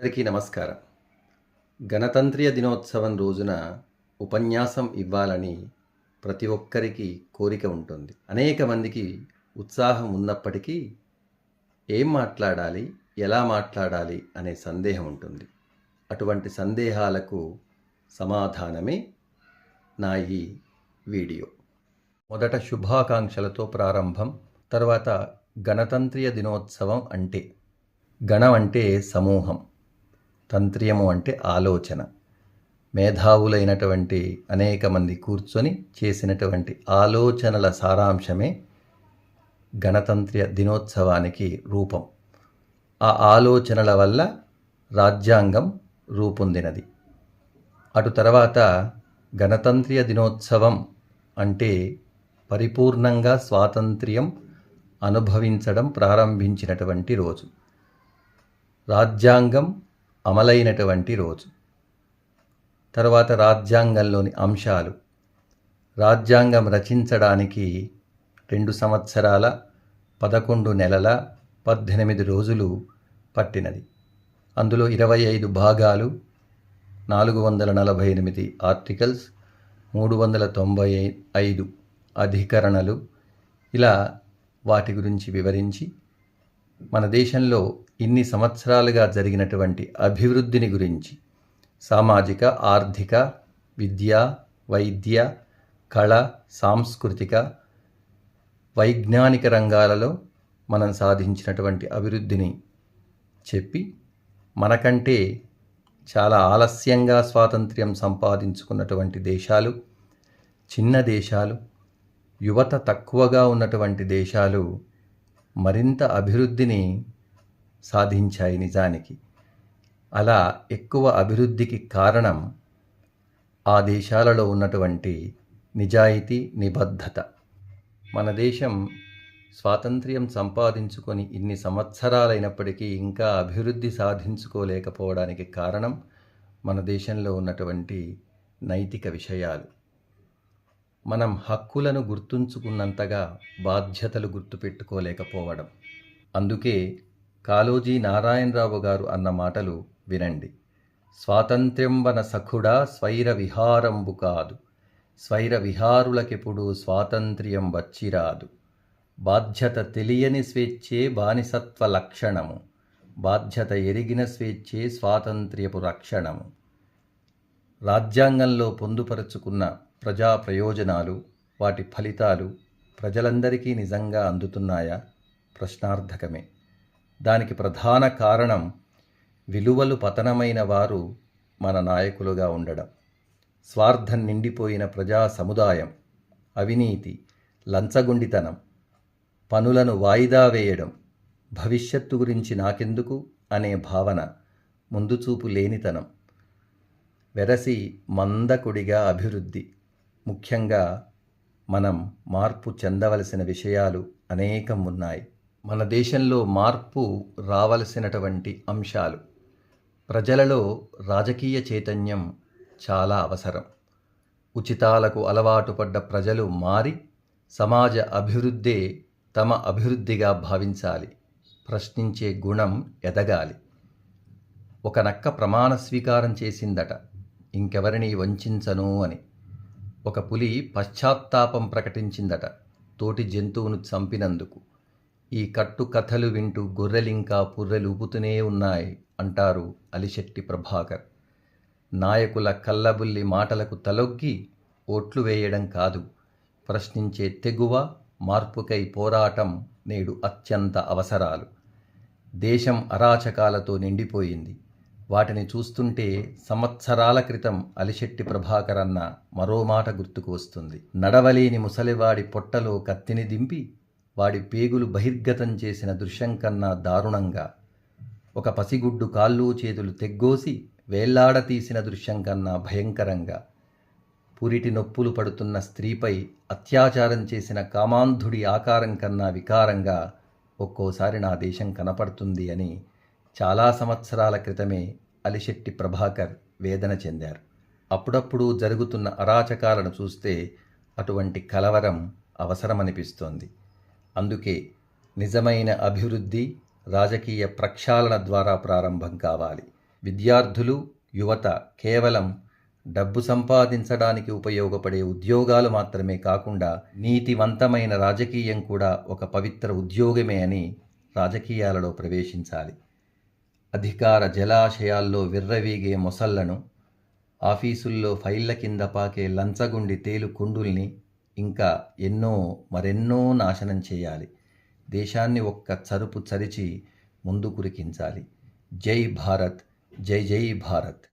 అందరికీ నమస్కారం. గణతంత్రీయ దినోత్సవం రోజున ఉపన్యాసం ఇవ్వాలని ప్రతి ఒక్కరికి కోరిక ఉంటుంది. అనేక మందికి ఉత్సాహం ఉన్నప్పటికీ ఏం మాట్లాడాలి ఎలా మాట్లాడాలి అనే సందేహం ఉంటుంది. అటువంటి సందేహాలకు సమాధానమే నా ఈ వీడియో. మొదట శుభాకాంక్షలతో ప్రారంభం తర్వాత గణతంత్రీయ దినోత్సవం అంటే గణం అంటే సమూహం. తంత్రియము అంటే ఆలోచన. మేధావులైనటువంటి అనేక మంది కూర్చొని చేసినటువంటి ఆలోచనల సారాంశమే గణతంత్ర దినోత్సవానికి రూపం. ఆ ఆలోచనల వల్ల రాజ్యాంగం రూపొందినది. అటు తర్వాత గణతంత్ర దినోత్సవం అంటే పరిపూర్ణంగా స్వాతంత్ర్యం అనుభవించడం ప్రారంభించినటువంటి రోజు. రాజ్యాంగం అమలైనటువంటి రోజు. తర్వాత రాజ్యాంగంలోని అంశాలు. రాజ్యాంగం రచించడానికి రెండు సంవత్సరాల పదకొండు నెలల పద్దెనిమిది రోజులు పట్టినది. అందులో ఇరవై ఐదు భాగాలు నాలుగు వందల నలభై ఎనిమిది ఆర్టికల్స్ మూడు వందల తొంభై ఐదు అధికరణలు. ఇలా వాటి గురించి వివరించి మన దేశంలో ఇన్ని సంవత్సరాలుగా జరిగినటువంటి అభివృద్ధిని గురించి సామాజిక ఆర్థిక విద్య వైద్య కళ సాంస్కృతిక వైజ్ఞానిక రంగాలలో మనం సాధించినటువంటి అభివృద్ధిని చెప్పి మనకంటే చాలా ఆలస్యంగా స్వాతంత్ర్యం సంపాదించుకున్నటువంటి దేశాలు చిన్న దేశాలు యువత తక్కువగా ఉన్నటువంటి దేశాలు మరింత అభివృద్ధిని సాధించాయి నిజానికి. అలా ఎక్కువ అభివృద్ధికి కారణం ఆ దేశాలలో ఉన్నటువంటి నిజాయితీ నిబద్ధత. మన దేశం స్వాతంత్ర్యం సంపాదించుకొని ఇన్ని సంవత్సరాలైనప్పటికీ ఇంకా అభివృద్ధి సాధించుకోలేకపోవడానికి కారణం మన దేశంలో ఉన్నటువంటి నైతిక విషయాలు. మనం హక్కులను గుర్తుంచుకున్నంతగా బాధ్యతలు గుర్తుపెట్టుకోలేకపోవడం. అందుకే కాళోజీ నారాయణరావు గారు అన్న మాటలు వినండి. స్వాతంత్ర్యం వన సఖుడా స్వైర విహారంబు కాదు. స్వైర విహారులకెప్పుడు స్వాతంత్ర్యం వచ్చిరాదు. బాధ్యత తెలియని స్వేచ్ఛే బానిసత్వ లక్షణము. బాధ్యత ఎరిగిన స్వేచ్ఛే స్వాతంత్ర్యపు రక్షణము. రాజ్యాంగంలో పొందుపరుచుకున్న ప్రజా ప్రయోజనాలు వాటి ఫలితాలు ప్రజలందరికీ నిజంగా అందుతున్నాయా? ప్రశ్నార్థకమే. దానికి ప్రధాన కారణం విలువలు పతనమైన వారు మన నాయకులుగా ఉండడం. స్వార్థం నిండిపోయిన ప్రజా సముదాయం అవినీతి లంచగొండితనం పనులను వాయిదా వేయడం భవిష్యత్తు గురించి నాకెందుకు అనే భావన ముందుచూపు లేనితనం వెరసి మందకుడిగా అభివృద్ధి ముఖ్యంగా మనం మార్పు చెందవలసిన విషయాలు అనేకం ఉన్నాయి. మన దేశంలో మార్పు రావలసినటువంటి అంశాలు. ప్రజలలో రాజకీయ చైతన్యం చాలా అవసరం. ఉచితాలకు అలవాటు పడ్డ ప్రజలు మారి సమాజ అభివృద్ధే తమ అభివృద్ధిగా భావించాలి. ప్రశ్నించే గుణం ఎదగాలి. ఒక నక్క ప్రమాణ స్వీకారం చేసిందట. ఇంకెవరిని వంచను అని. ఒక పులి పశ్చాత్తాపం ప్రకటించిందట తోటి జంతువును చంపినందుకు. ఈ కట్టు కథలు వింటూ గొర్రెలింకా పుర్రెలుపుతూనే ఉన్నాయి అంటారు అలిశెట్టి ప్రభాకర్. నాయకుల కల్లబుల్లి మాటలకు తలొగ్గి ఓట్లు వేయడం కాదు ప్రశ్నించే తెగువ మార్పుకై పోరాటం నేడు అత్యంత అవసరాలు. దేశం అరాచకాలతో నిండిపోయింది. వాటిని చూస్తుంటే సంవత్సరాల క్రితం అలిశెట్టి ప్రభాకర్ అన్న మరో మాట గుర్తుకు వస్తుంది. నడవలేని ముసలివాడి పొట్టలో కత్తిని దింపి వాడి పేగులు బహిర్గతం చేసిన దృశ్యం కన్నా దారుణంగా ఒక పసిగుడ్డు కాళ్ళు చేతులు తెగ్గోసి వేళ్ళాడ తీసిన దృశ్యం కన్నా భయంకరంగా పురిటి నొప్పులు పడుతున్న స్త్రీపై అత్యాచారం చేసిన కామాంధుడి ఆకారం కన్నా వికారంగా ఒక్కోసారి నా దేశం కనపడుతుంది అని చాలా సంవత్సరాల క్రితమే అలిశెట్టి ప్రభాకర్ వేదన చెందారు. అప్పుడప్పుడు జరుగుతున్న అరాచకాలను చూస్తే అటువంటి కలవరం అవసరమనిపిస్తోంది. అందుకే నిజమైన అభివృద్ధి రాజకీయ ప్రక్షాళన ద్వారా ప్రారంభం కావాలి. విద్యార్థులు యువత కేవలం డబ్బు సంపాదించడానికి ఉపయోగపడే ఉద్యోగాలు మాత్రమే కాకుండా నీతివంతమైన రాజకీయం కూడా ఒక పవిత్ర ఉద్యోగమే అని రాజకీయాలలో ప్రవేశించాలి. అధికార జలాశయాల్లో విర్రవీగే మొసళ్ళను ఆఫీసుల్లో ఫైళ్ళ కింద పాకే లంచగుండి తేలు కుండుల్ని ఇంకా ఎన్నో మరెన్నో నాశనం చేయాలి. దేశాన్ని ఒక్క చరుపు చరిచి ముందు కురికించాలి. జై భారత్ జై జై భారత్.